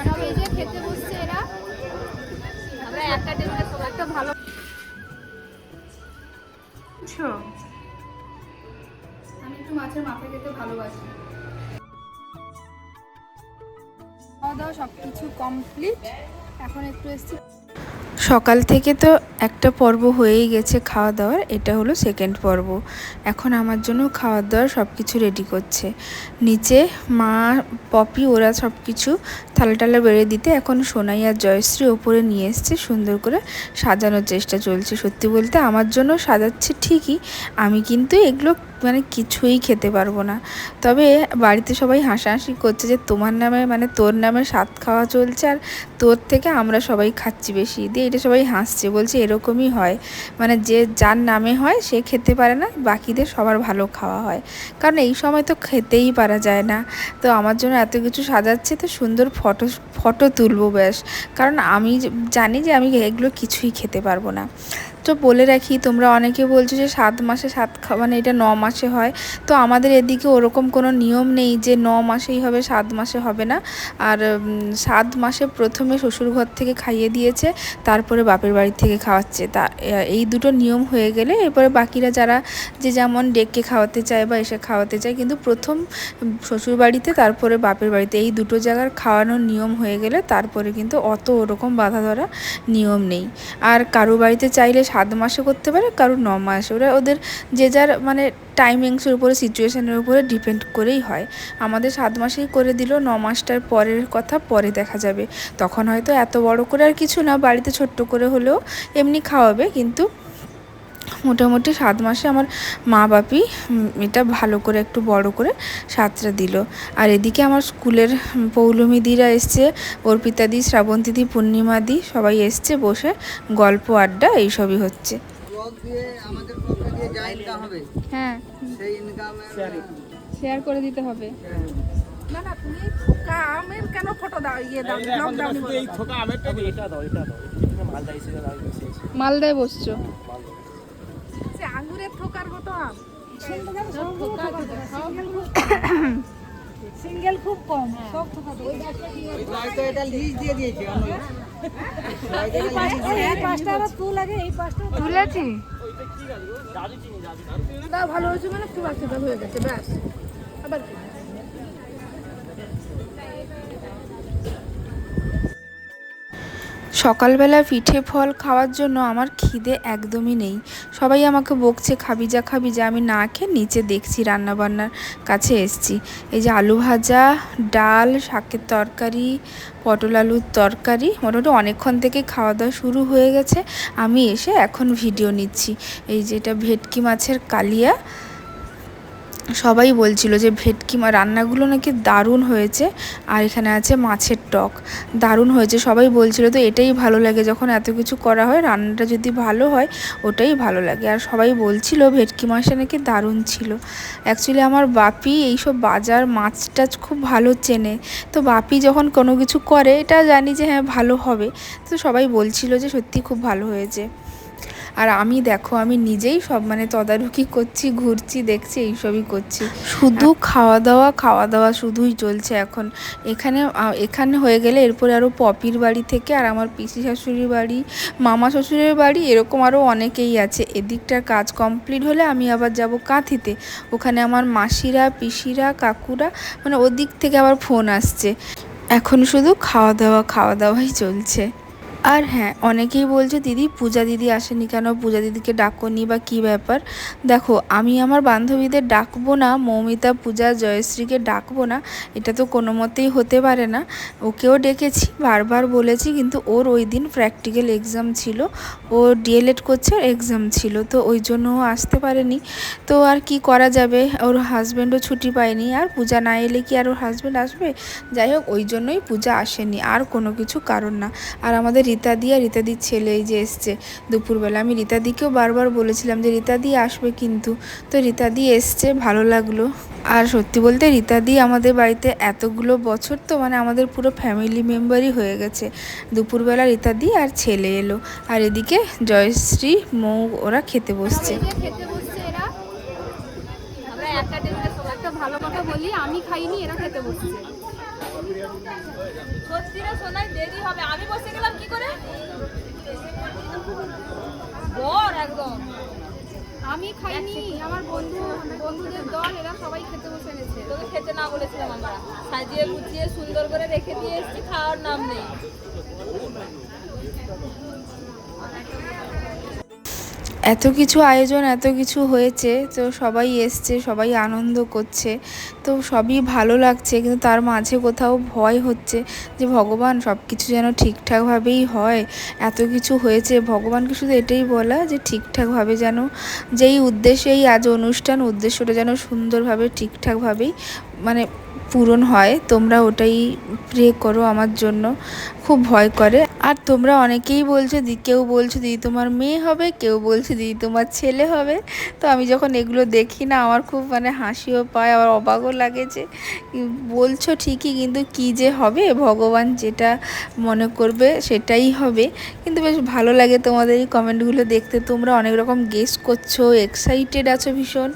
খেতে বসছে এরা আমরা একটা টেবিলে সব একটা ভালো আমি একটু মাছের মাথা খেতে ভালোবাসি। খাওয়া দাওয়া সব কিছু কমপ্লিট এখন একটু এসছি। সকাল থেকে তো একটা পর্ব হয়েই গেছে খাওয়া দাওয়ার, এটা হলো সেকেন্ড পর্ব। এখন আমার জন্য খাওয়ার দাওয়ার সব কিছু রেডি করছে। নিচে মা, পপি ওরা সব কিছু থালা টালা বেড়ে দিতে এখন সোনাই আর জয়শ্রী ওপরে নিয়ে এসছে সুন্দর করে সাজানোর চেষ্টা চলছে। সত্যি বলতে আমার জন্য সাজাচ্ছে ঠিকই, আমি কিন্তু এগুলো মানে কিছুই খেতে পারব না। তবে বাড়িতে সবাই হাসাহাসি করছে যে তোমার নামে মানে তোর নামে স্বাদ খাওয়া চলছে আর তোর থেকে আমরা সবাই খাচ্ছি বেশি। দিয়ে এটা সবাই হাসছে, বলছে এরকমই হয়। মানে যে যার নামে হয়, সে খেতে পারে না, বাকিদের সবার ভালো খাওয়া হয়। কারণ এই সময় তো খেতেই পারা যায় না। তো আমার জন্য এত কিছু সাজাচ্ছে, তো সুন্দর ফটো ফটো তুলবো ব্যাস। কারণ আমি জানি যে আমি এগুলো কিছুই খেতে পারব না। বলে রাখি, তোমরা অনেকে বলছো যে সাত মাসে সাত মানে এটা ন মাসে হয়। তো আমাদের এদিকে ওরকম কোনো নিয়ম নেই যে ন মাসেই হবে, সাত মাসে হবে না। আর সাত মাসে প্রথমে শ্বশুর ঘর থেকে খাইয়ে দিয়েছে, তারপরে বাপের বাড়ি থেকে খাওয়াচ্ছে। তা এই দুটো নিয়ম হয়ে গেলে এরপরে বাকিরা যারা যে যেমন ডেকে খাওয়াতে চায় বা এসে খাওয়াতে চায়, কিন্তু প্রথম শ্বশুর বাড়িতে তারপরে বাপের বাড়িতে এই দুটো জায়গার খাওয়ানোর নিয়ম হয়ে গেলে তারপরে কিন্তু অত ওরকম বাধা ধরা নিয়ম নেই। আর কারও বাড়িতে চাইলে সাত মাসে করতে পারে, কারও ন মাসে ওরা ওদের যে যার মানে টাইমিংসের উপরে সিচুয়েশানের উপরে ডিপেন্ড করেই হয়। আমাদের সাত মাসেই করে দিল, ন মাসটার পরের কথা পরে দেখা যাবে। তখন হয়তো এত বড় করে আর কিছু না, বাড়িতে ছোট্ট করে হলেও এমনি খাওয়াবে, কিন্তু মোটামুটি সাত মাসে আমার মা বাপি এটা ভালো করে একটু বড় করে সাতটা দিল। আর এদিকে আমার স্কুলের উম, পৌলমী দিরা এসছে অর্পিতাদি শ্রাবন্তীদি শ্রাবন্তী দি পূর্ণিমা দি সবাই এসছে বসে গল্প আড্ডা এইসবই হচ্ছে। ব্লগ দিয়ে আমাদের পক্ষ দিয়ে যা ইনকাম হবে হ্যাঁ। শেয়ার করে দিতে হবে। না না তুমি থোকা আমের কেন ফটো দাও ইয়ে দাও ব্লগ দাও। নি বলো। মালদায় বসছো? আঙ্গুরের থোকার মতো আম। সিঙ্গেল খুব কম সব থোকা তো ওই হয়তো এটা লিজ দিয়ে দিয়েছি এই পাঁচটা এই পাঁচটা আবার এই পাঁচটা তুলেছি ভালো হয়েছে মানে খুব একটা হয়ে গেছে ব্যাস। আবার কি? সকালবেলা পিঠে ফল খাওয়ার জন্য আমার খিদে একদমই নেই। সবাই আমাকে বকছে, খাবি যা খাবি যা। আমি না খেয়ে নিচে দেখছি রান্নাবান্নার কাছে এসছি। এই যে আলু ভাজা, ডাল, শাকের তরকারি, পটল আলুর তরকারি, মোটামুটি অনেকক্ষণ থেকে খাওয়া দাওয়া শুরু হয়ে গেছে। আমি এসে এখন ভিডিও নিচ্ছি। এই যেটা ভেটকি মাছের কালিয়া সবাই বলছিল যে ভেটকি রান্নাগুলো নাকি দারুণ হয়েছে। আর এখানে আছে মাছের টক। দারুণ হয়েছে। সবাই বলছিল তো এটাই ভালো লাগে। যখন এত কিছু করা হয়, রান্নাটা যদি ভালো হয়, ওটাই ভালো লাগে। আর সবাই বলছিল ভেটকি মাছটা নাকি দারুণ ছিল। অ্যাকচুয়ালি আমার বাপি এইসব বাজার মাছ টাছ খুব ভালো চেনে। তো বাপি যখন কোনো কিছু করে, এটা জানি যে হ্যাঁ ভালো হবে। তো সবাই বলছিল যে সত্যি খুব ভালো হয়েছে। আর আমি দেখো আমি নিজেই সব মানে তদারকি করছি ঘুরছি দেখছি এইসবই করছি। শুধু খাওয়া দাওয়া খাওয়া দাওয়া শুধুই চলছে এখন। এখানে এখানে হয়ে গেলে এরপরে আরও পপির বাড়ি থেকে আর আমার পিসি শাশুড়ির বাড়ি মামা শ্বশুরের বাড়ি এরকম আরও অনেকেই আছে। এদিকটার কাজ কমপ্লিট হলে আমি আবার যাব কাঁথিতে। ওখানে আমার মাসিরা পিসিরা কাকুরা মানে ওদিক থেকে আবার ফোন আসছে। এখন শুধু খাওয়া দাওয়া খাওয়া দাওয়াই চলছে। আর হ্যাঁ অনেকেই বলছে, দিদি, পূজা দিদি আসেনি কেন? পূজা দিদিকে ডাকোনি বা কী ব্যাপার? দেখো, আমি আমার বান্ধবীদের ডাকবো না, মৌমিতা, পূজা, জয়শ্রীকে ডাকবো না, এটা তো কোনো মতেই হতে পারে না। ওকেও ডেকেছি, বারবার বলেছি, কিন্তু ওর ওই দিন প্র্যাকটিক্যাল এক্সাম ছিল। ও ডিএলএড করছে, ওর এক্সাম ছিল, তো ওই জন্য ও আসতে পারেনি। তো আর কি করা যাবে? ওর হাজব্যান্ডও ছুটি পায়নি, আর পূজা না এলে কি আর ওর হাজব্যান্ড আসবে? যাই হোক, ওই জন্যই পূজা আসেনি, আর কোনো কিছু কারণ না। আর আমাদের রীতাদি আর রীতাদির ছেলে এই যে এসছে। দুপুরবেলা আমি রীতাদিকেও বারবার বলেছিলাম যে, রীতাদি আসবে কিন্তু। তো রীতাদি এসছে, ভালো লাগল। আর সত্যি বলতে রীতাদি আমাদের বাড়িতে এতগুলো বছর তো মানে আমাদের পুরো ফ্যামিলি মেম্বারই হয়ে গেছে। দুপুরবেলা রীতাদি আর ছেলে এলো। আর এদিকে জয়শ্রী, মৌ, ওরা খেতে বসছে। ভালো কথা বলি, আমি খাইনি, এরা খেতে বসছে। সত্যি না শোনাই দেরি হবে। আমি বসে গেলাম কি করে? বর একদম। আমি খাইনি আমার বন্ধু বন্ধুদের দল এরা সবাই খেতে বসে গেছে। তোকে খেতে না বলেছিলাম আমরা। সাজিয়ে গুছিয়ে সুন্দর করে রেখে দিয়ে এসেছি খাওয়ার নাম নেই। এত কিছু আয়োজন, এত কিছু হয়েছে, তো সবাই এসছে, সবাই আনন্দ করছে, তো সবই ভালো লাগছে, কিন্তু তার মাঝে কোথাও ভয় হচ্ছে যে ভগবান সব কিছু যেন ঠিকঠাকভাবেই হয়, এত কিছু হয়েছে, ভগবানকে শুধু এটাই বলা যে ঠিকঠাকভাবে যেন, যেই উদ্দেশ্যেই আজ অনুষ্ঠান, উদ্দেশ্যটা যেন সুন্দরভাবে, ঠিকঠাকভাবেই মানে পূরণ হয়, তোমরা ওটাই প্রে করো আমার জন্য। খুব ভয় করে। আর তোমরা অনেকেই বলছো, দি, কেউ বলছো, দিদি, তোমার মেয়ে হবে? কেউ বলছে, দিদি, তোমার ছেলে হবে? তো আমি যখন এগুলো দেখি না, আমার খুব মানে হাসিও পায় আবার অবাকও লাগে যে বলছো ঠিকই, কিন্তু কি যে হবে? ভগবান যেটা মনে করবে সেটাই হবে। কিন্তু বেশ ভালো লাগে তোমাদের এই কমেন্টগুলো দেখতে। তোমরা অনেক রকম গেস করছ এক্সাইটেড আছো ভীষণ।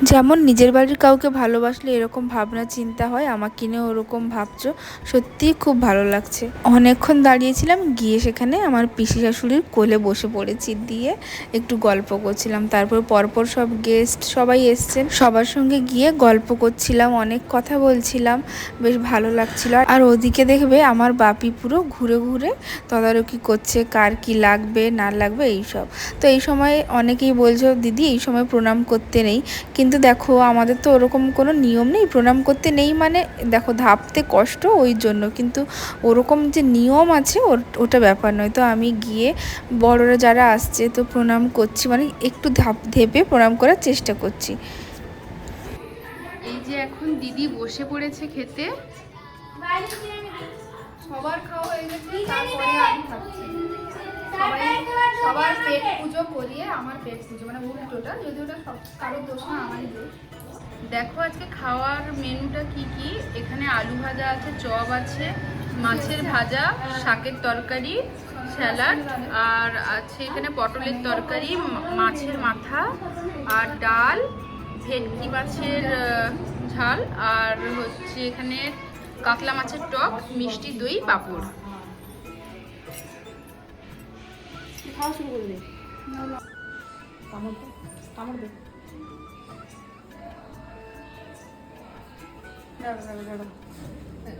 যেমন নিজের বাড়ির কাউকে ভালোবাসলে এরকম ভাবনা, চিন্তা হয়, আমাকে নিয়ে ওরকম ভাবছ, সত্যিই খুব ভালো লাগছে। অনেকক্ষণ দাঁড়িয়েছিলাম, গিয়ে সেখানে আমার পিসি শাশুড়ির কোলে বসে পড়েছি, দিয়ে একটু গল্প করছিলাম। তারপর পরপর সব গেস্ট সবাই এসছেন। সবার সঙ্গে গিয়ে গল্প করছিলাম, অনেক কথা বলছিলাম, বেশ ভালো লাগছিল। আর ওদিকে দেখবে আমার বাপি পুরো ঘুরে ঘুরে তদারকি করছে, কার কি লাগবে, না লাগবে, এইসব। তো এই সময় অনেকেই বলছো দিদি, এই সময় প্রণাম করতে নেই। কিন্তু দেখো আমাদের তো ওরকম কোনো নিয়ম নেই প্রণাম করতে নেই মানে দেখো ধাপতে কষ্ট ওই জন্য। কিন্তু ওরকম যে নিয়ম আছে ওটা ব্যাপার নয়। তো আমি গিয়ে বড়রা যারা আসছে তো প্রণাম করছি মানে একটু ধাপ ধেপে প্রণাম করার চেষ্টা করছি। এই যে এখন দিদি বসে পড়েছে খেতে। সবার খাওয়া হয়ে গেছে তারপরে আমি খাচ্ছি। সবাই সবার পেট পুজো করিয়ে আমার পেট পুজো মানে উল্টোটা যদি ওটা সব কারোর দোষ না আমারই দোষ। দেখো আজকে খাওয়ার মেনুটা কি কি? এখানে আলু ভাজা আছে চপ আছে মাছের ভাজা শাকের তরকারি স্যালাড আর আছে এখানে পটলের তরকারি মাছের মাথা আর ডাল ভেটকি মাছের ঝাল আর হচ্ছে এখানে কাতলা মাছের টক মিষ্টি দই পাঁপড়।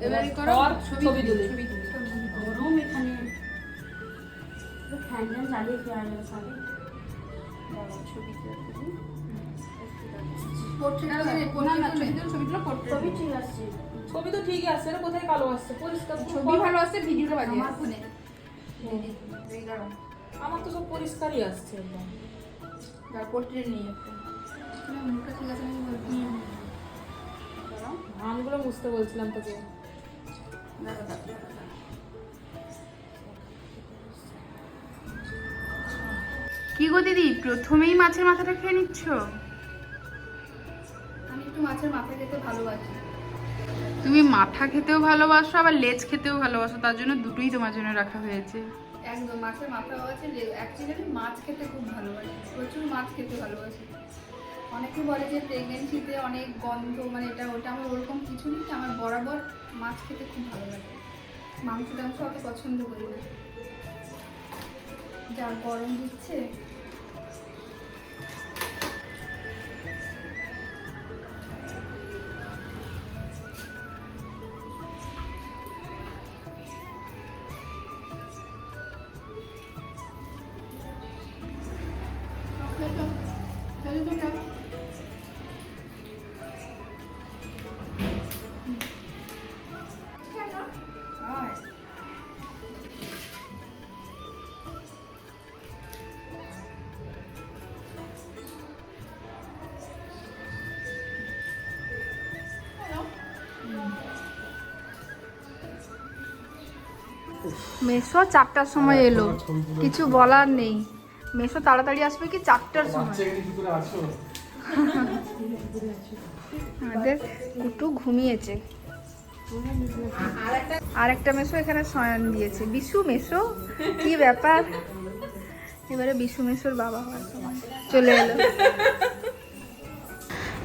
এবারে করো ছবি তুলে। ছবি তুলে। ছবি তো ঠিক আছে কোথায় কালো আসছে? পরিষ্কার ছবি ভালো আসছে ভিডিওটা বাজে ফোনে আমার তো সব পরিষ্কারই আসছে একদম। যার পোর্ট্রেট নিয়ে একটা মুখটা আছে আমগুলো বুঝতে বলছিলাম তোকে। কি গো দিদি প্রথমেই মাছের মাথাটা খেয়ে নিচ্ছ? আমি একটু মাছের মাথা খেতে ভালোবাসি। তুমি মাথা খেতেও ভালোবাসো আবার লেজ খেতেও ভালোবাসো তার জন্য দুটোই তোমার জন্য রাখা হয়েছে। একদম, মাছের মাথা আছে। অ্যাকচুয়ালি আমি মাছ খেতে খুব ভালোবাসি, প্রচুর মাছ খেতে ভালোবাসি। অনেকে বলে যে প্রেগনেন্সিতে অনেক গন্ধ মানে এটা, ওটা, আমার ওরকম কিছু নেই আমার বরাবর মাছ খেতে খুব ভালো লাগে। মাংস টাংস অত পছন্দ করি না। যা গরম দিচ্ছে মেসো চারটার সময় এলো। কিছু বলার নেই। মেসো তাড়াতাড়ি আসবে কি চারটার সময়? আমাদের কুটু ঘুমিয়েছে। আর একটা মেসো এখানে শয়ন দিয়েছে। বিশু মেসো কি ব্যাপার? এবারে বিশু মেসোর বাবা হওয়ার সময় চলে এলো।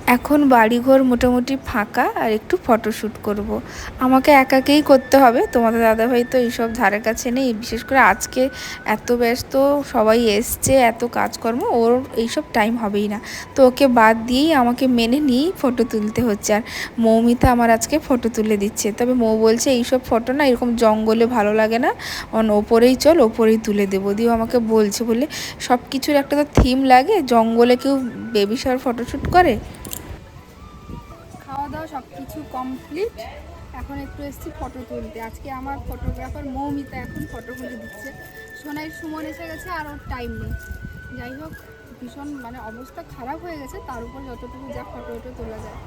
এখন বাড়িঘর মোটামুটি ফাঁকা আর একটু ফটোশ্যুট করব। আমাকে একাকেই করতে হবে। তোমাদের দাদাভাই তো এইসব ধারে কাছে নেই। বিশেষ করে আজকে এত ব্যস্ত, সবাই এসছে, এত কাজকর্ম, ওর এইসব টাইম হবেই না। তো ওকে বাদ দিয়েই আমাকে মেনে নিয়েই ফটো তুলতে হচ্ছে। আর মৌমিতা আমার আজকে ফটো তুলে দিচ্ছে। তবে মৌ বলছে, এইসব ফটো না এরকম জঙ্গলে ভালো লাগে না। অন ওপরেই চল, ওপরেই তুলে দেবো। দিও আমাকে বলছে বলে সব কিছুর একটা তো থিম লাগে। জঙ্গলে কেউ বেবি ফটোশ্যুট করে? খাওয়া দাওয়া সব কিছু কমপ্লিট এখন একটু এসেছি ফটো তুলতে। আজকে আমার ফটোগ্রাফার মৌমিতা এখন ফটো তুলে দিচ্ছে। সোনাই সুমন এসে গেছে আর ওর টাইম নেই। যাই হোক, ভীষণ মানে অবস্থা খারাপ হয়ে গেছে, তার উপর যতটুকু যা ফটো ওটো তোলা যায়।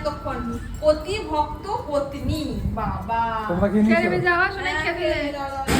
এতক্ষণ। পতি ভক্ত পত্নী বাবা। খেয়ে যাওয়া শোনাই খেতে। নাও